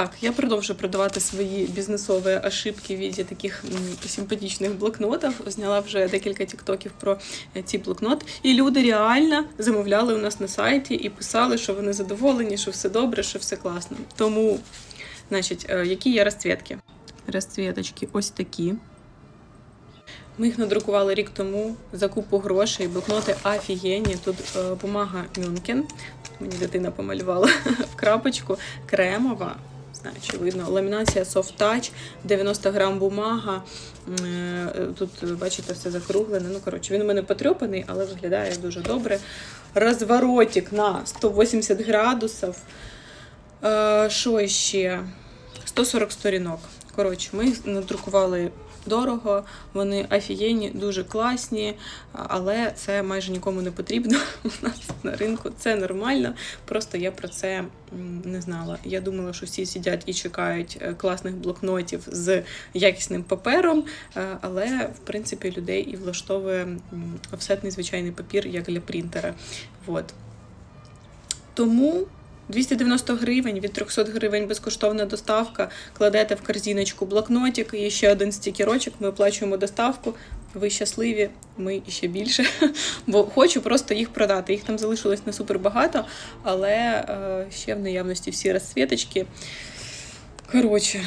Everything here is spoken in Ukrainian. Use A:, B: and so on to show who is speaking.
A: Так, я продовжую продавати свої бізнесові ошибки в віді таких симпатичних блокнотів. Зняла вже декілька тіктоків про е, ці блокноти. І люди реально замовляли у нас на сайті і писали, що вони задоволені, що все добре, що все класно. Тому, значить, е, які є розцвітки? Розцвіточки ось такі. Ми їх надрукували рік тому за купу грошей. Блокноти офігенні. Тут е, бумага Мюнкен. Мені дитина помалювала в крапочку. Кремова. Знаю, чи видно. Ламінація Soft Touch, 90 грам бумага. Е, Тут, е, бачите, все закруглене. Ну, коротше, він у мене потрьопаний, але виглядає дуже добре. Розворотик на 180 градусів. Е, Що ще? 140 сторінок. Коротше, ми їх надрукували дорого, вони офігенні, дуже класні, але це майже нікому не потрібно у нас на ринку. Це нормально. Просто я про це не знала. Я думала, що всі сидять і чекають е, класних блокнотів з якісним папером, е, але в принципі людей і влаштовує офсетний звичайний папір, як для принтера. Вот. Тому 290 гривень, від 300 гривень безкоштовна доставка. Кладете в корзиночку блокнотик і ще один стікерочок. Ми оплачуємо доставку. Ви щасливі, ми ще більше. Бо хочу просто їх продати. Їх там залишилось не супер багато, але е, ще в наявності всі розцвіточки. Коротше,